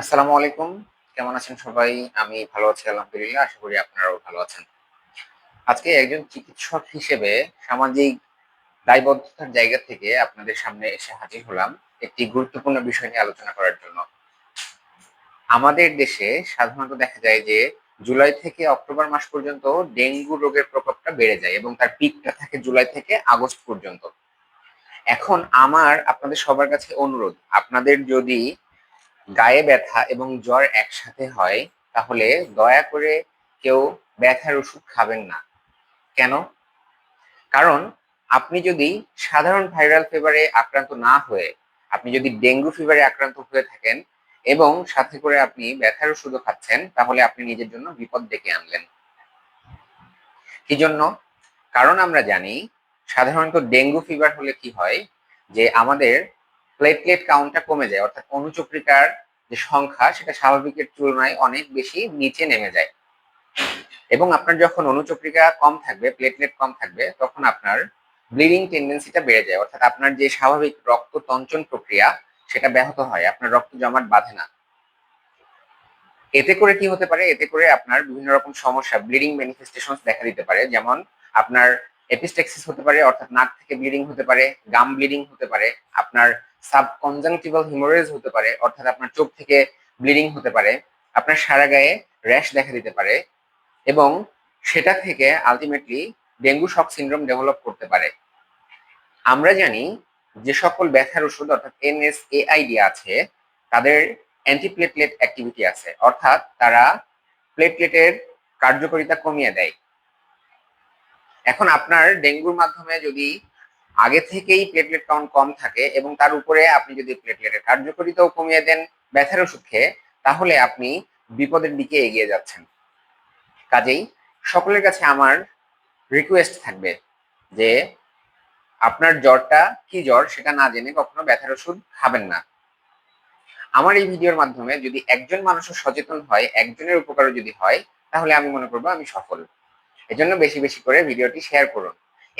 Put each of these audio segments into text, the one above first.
আসসালামু আলাইকুম। কেমন আছেন সবাই? আমি ভালো আছি, আলহামদুলিল্লাহ। আশা করি আপনারাও ভালো আছেন। আজকে একজন চিকিৎসক হিসেবে সামাজিক দায়বদ্ধতার জায়গা থেকে আপনাদের সামনে এসে হাজির হলাম একটি গুরুত্বপূর্ণ বিষয় নিয়ে আলোচনা করার জন্য। আমাদের দেশে সাধারণত দেখা যায় যে জুলাই থেকে অক্টোবর মাস পর্যন্ত ডেঙ্গু রোগের প্রকোপটা বেড়ে যায় এবং তার পিকটা থাকে জুলাই থেকে আগস্ট পর্যন্ত। এখন আমার আপনাদের সবার কাছে অনুরোধ, আপনাদের যদি গায়ে ব্যথা এবং জ্বর একসাথে হয়, তাহলে দয়া করে কেউ ব্যথার ওষুধ খাবেন না। কেন? কারণ আপনি যদি সাধারণ ভাইরাল ফিভারে আক্রান্ত না হয়ে, আপনি যদি ডেঙ্গু ফিভারে আক্রান্ত হয়ে থাকেন এবং সাথে করে আপনি ব্যথার ওষুধও খাচ্ছেন, তাহলে আপনি নিজের জন্য বিপদ ডেকে আনলেন। কি জন্য? কারণ আমরা জানি, সাধারণত ডেঙ্গু ফিভার হলে কি হয়? যে আমাদের প্লেটলেট কাউন্টটা কমে যায়, অর্থাৎ অনুচক্রিকার যে সংখ্যা, সেটা স্বাভাবিকের তুলনায় অনেক বেশি নিচে নেমে যায়। এবং আপনার যখন অনুচক্রিকা কম থাকবে প্লেটলেট কম থাকবে, তখন আপনার ব্লিডিং টেন্ডেন্সিটা বেড়ে যায়। অর্থাৎ আপনার যে স্বাভাবিক রক্ত তঞ্চন প্রক্রিয়া, সেটা ব্যাহত হয়। আপনার রক্ত জমাট বাঁধে না। এতে করে কি হতে পারে? এতে করে আপনার বিভিন্ন রকম সমস্যা ব্লিডিং ম্যানিফেস্টেশন দেখা দিতে পারে। যেমন আপনার এপিস্টেক্সিস হতে পারে, অর্থাৎ নাক থেকে ব্লিডিং হতে পারে গাম ব্লিডিং হতে পারে, আপনার সাবকনজাংটিভাল হিমোরেজ হতে পারে, অর্থাৎ আপনার চোখ থেকে ব্লিডিং হতে পারে, আপনার সারা গায়ে র্যাশ দেখা দিতে পারে, এবং সেটা থেকে ultimately dengue shock syndrome develop করতে পারে। আমরা জানি যে সকল ব্যথার ওষুধ, অর্থাৎ এনএসএআইডি আছে, তাদের অ্যান্টিপ্লেটলেট অ্যাক্টিভিটি আছে, অর্থাৎ তারা প্লেটলেটের কার্যকারিতা কমিয়ে দেয়। এখন আপনার ডেঙ্গুর মাধ্যমে যদি আগে থেকেই প্লেটলেট কাউন্ট কম থাকে এবং তার উপরে আপনি যদি প্লেটলেটের কার্যকারিতাও কমিয়ে দেন, ব্যথার ওষুধ খেয়ে, তাহলে আপনি বিপদের দিকে এগিয়ে যাচ্ছেন। কাজেই সকলের কাছে আমার রিকোয়েস্ট থাকবে যে আপনার জ্বরটা কি জ্বর সেটা না জেনে কখনো ব্যথার ওষুধ খাবেন না। আমার এই ভিডিওর মাধ্যমে যদি একজন মানুষও সচেতন হয়, একজনের উপকারও যদি হয়, তাহলে আমি মনে করব আমি সফল। এজন্য বেশি বেশি করে ভিডিওটি শেয়ার করুন।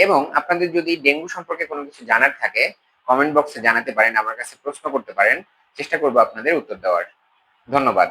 এবং আপনাদের যদি ডেঙ্গু সম্পর্কে কোনো কিছু জানার থাকে কমেন্ট বক্সে জানাতে পারেন, আমার কাছে প্রশ্ন করতে পারেন, চেষ্টা করব আপনাদের উত্তর দেওয়ার। ধন্যবাদ।